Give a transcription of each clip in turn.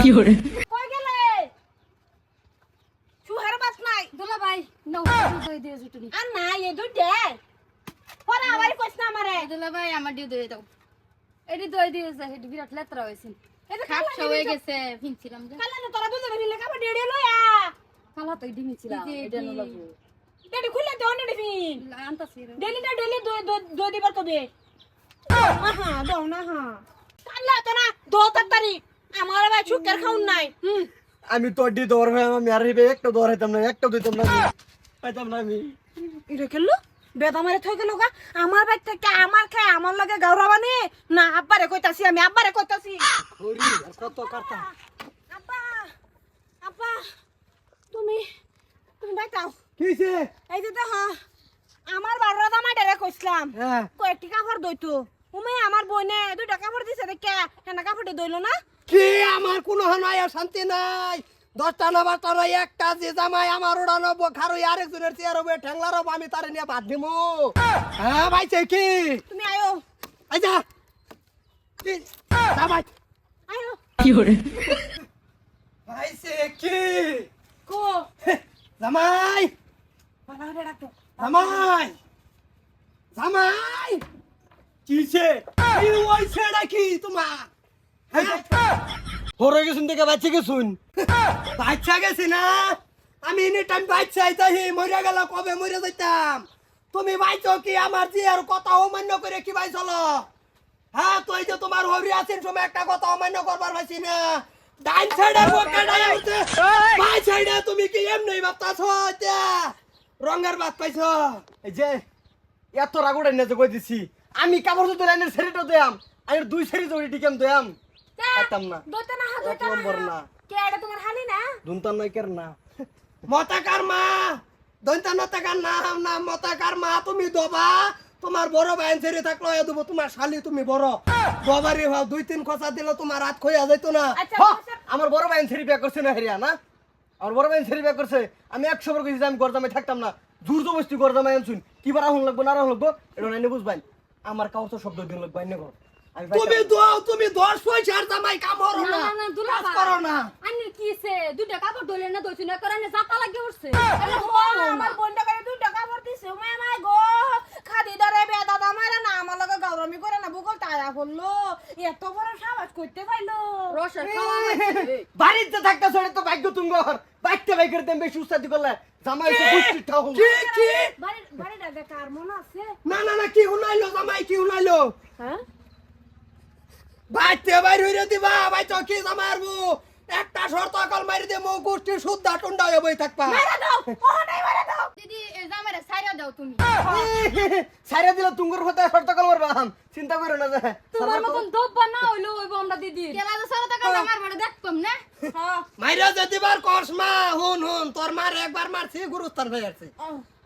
কই গেলে? সুহার বাস নাই। দুলা ভাই নাও দই দিয়ে জুটুনি আর নাই এ দুধ দে। পরে আবার কইছ না আমারে। দুলা ভাই আমার দিয়ে দই দাও। এটি দই দিয়েছে এটি বিরাট লেত্রা হয়েছে। এটা খাপসা হয়ে গেছে ফিনছিলাম যে। কালা না তোরা বুঝে নিলে কাপড় ডেড়ে লয়া কালা তো ডিমি ছিল। এটা। এটি। লাগবো ডেড়ে খুলে দে অন্য ডিফিন আনতাছি রে। ডেলিটা ডেলি দই দিবার কবে আহা দাও না হা কালা তো না দো সুকের খাউন নাই। হুম। আমি তোর দি দৌড় হয়ে আমি আর হিবে একটা দৌড় হইতাম না একটা দিতাম না পাইতাম না আমি। এটা কেলো বেদা মারে থই গেল গা আমার থেকে আমার খায় আমার লগে না আব্বারে কইতাছি আমি আব্বারে কইতাছি। আর কত আব্বা আব্বা তুমি তুমি বাইতাও। কিছে এই যে দেখো আমার বারো দামা ডেরে কইছিলাম। হ্যাঁ। কয়েকটি কাপড় দইতো। উমে আমার বইনে দুইটা কাপড় দিছে দেখে কেনা কাপড়টি দইলো না? কি আমার কোনো নাই আর শান্তি নাই? দশটা না বারোটা নয় একটা যে জামাই আমার ওড়ানো খারো আরেকজনের চেয়ার হবে ঠ্যাংলার হব আমি তারে নিয়ে বাদ দিমু। হ্যাঁ ভাই ভাইছে কি? তুমি আয়ো। আচ্ছা কি? জামাই আয়ো। ভাইছে কি? কো। জামাই। জামাই। জামাই। কিছে কি হইছে নাকি তোমার? হরে গেছুন থেকে বাচ্চা গেছুন। বাচ্চা গেছি না। আমি এনি টাইম বাচ্চা আইতাহি মরে গেল কবে মরে যাইতাম? তুমি বাইছো কি? আমার যে আর কথা অমান্য করে কি বাইছল হ্যাঁ তুই যে তোমার হরি আছেন সময় একটা কথা অমান্য করবার পাইছি না। ডাইন সাইডে বকে ডাই হইছে বাই সাইডে তুমি কি এমনি ভাবতাছ? এটা রঙের ভাত পাইছো। এই যে এত রাগুড়ে নিয়ে যে কই দিছি। আমি কাপড় যদি লাইনের ছেড়েটা দেয়াম। আমি দুই ছেড়ে জড়ি টিকাম দেয়াম। পাইতাম না। দইতে না হা এক নম্বর না। না। কে এটা তোমার হালি না? দুনতান কের না। মতাকার মা? দৈন্তান নতাকার না না মতাকার মা? তুমি দবা। তোমার বড় বাইন ছেড়ে থাকল এ দেবো তোমার শালি তুমি বড়। দবারি ভাও দুই তিন খসা দিলে তোমার হাত খইয়া যাইতো না। আচ্ছা। আমার বড় বাইন ছেড়ে বিয়ে করছে না হেরিয়া না? আমার বড় বাইন ছেড়ে বিয়ে করছে। আমি একশো বার কইছি আমি গরদামে থাকতাম না। জোর জবস্তি গরদামে আনছুন। কি বার আহুন লাগবো না রাহুন লাগবো? এটা নাইনে বুঝবাই। আমার কাউ তো শব্দ দিন লাগবাই না তুমি দাও তুমি দশ পয়সার দামাই কাম করো না না। না দুলা কাজ করো না। আনি কিছে দুইটা কাপড় ধরে না দইছি না করে না জাতা লাগে উঠছে। আমার বোনটা করে দুইটা কাপড় দিছে। উমে মাই গো। খাদি ধরে বেদা দামারে না আমার লগে গৌরমি করে না বুকল তায়া করল এত বড় সাবাস করতে পাইলো। রসের খাওয়া বাড়িতে থাকতে ছড়ে তো ভাগ্য তুঙ্গর বাইকটা বাইকের দেন বেশি উস্তাদি করলে জামাই তো বুঝছি ঠাউ কি কি বাড়ি বাড়িটা দেখা আর মনে আছে? না না না কি হুনাইলো জামাই কি হুনাইলো? হ্যাঁ? বাইতে বাইর হইরে দিবা ভাই তো কি মারবো। একটা শর্ত কল মারি দে মো গোষ্ঠী শুদ্ধা টুন্ডা হয়ে বই থাকবা। মারা দাও ও নাই মারা দাও। দিদি এই জামারে সাইরা দাও তুমি। সাইরা দিলে তুঙ্গর হতে শর্ত কল মারবাম চিন্তা করো না যা তোমার মতন দব্বা না হইল হইবো আমরা দিদি। কেলা তো সারা টাকা মারবা দেখতাম না? হ্যাঁ মাইরা যদি বার কসমা হুন হুন তোর মার একবার মারছি গুরুস্থান হয়ে গেছে।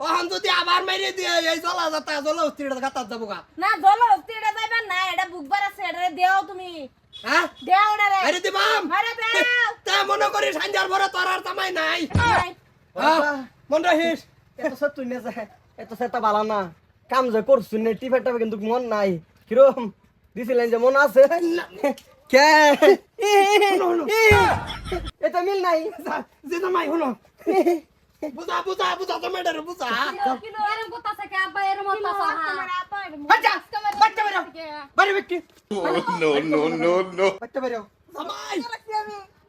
ওহন যদি আবার মাইরে দিয়ে এই জলা যাতা জলা উস্তিটা গাতার যাব গা। না দল হস্তিটা যাইবেন না এটা বুকবার আছে এটা দেও তুমি। হ্যাঁ? দেও না রে। মাইরে দিবাম। দেও। তা মনে করি সাঞ্জার ভরে তোর আর জামাই নাই। হ্যাঁ, মন রাখিস। এত সব তুই না যায় এত সেটা বালা না। কাম যে করছুন টিফেটা কিন্তু মন নাই। কিরম? দিছিলেন যে মন আছে? কে? এটা মিল নাই। যে জামাই হলো। বুঝা বুঝা বুঝা তো মেডারে বুঝা। এরম কথা থাকে আব্বা বাচ্চা বাচ্চা বেরো। ব্যক্তি. বাচ্চা বেরো। জামাই।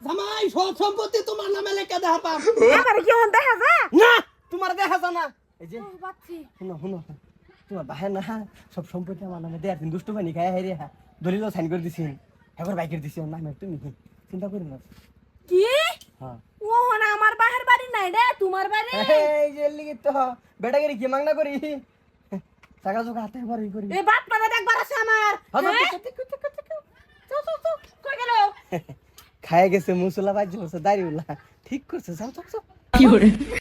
জামাই সব সম্পত্তি তোমার নামে লেখা দেখাতাম আমার কি হন দেখা যা না তোমার দেখা জানা এই যে বাচ্চি। শুনো শুনো। তোমার বাহে না সব সম্পত্তি আমার নামে দেয়ার দিন দুষ্টু বানি খায় হেরে হ্যাঁ। দলিল সাইন করে দিছেন। একবার বাইকের দিছেন না তুমি চিন্তা করি না। কি? হ্যাঁ। ও হন আমার বাহির বাড়ি নাই রে তোমার বাড়ি? এই যে লিগে তো বেটা গেরি কি মাংনা করি? টাকা জোকা হাতে একবার ই করি। এই বাপ মানে একবার আছে আমার। কই গেল? খায় গেছে মুসলা বাজি দাঁড়িয়ে ঠিক করছে যাও যাও যাও।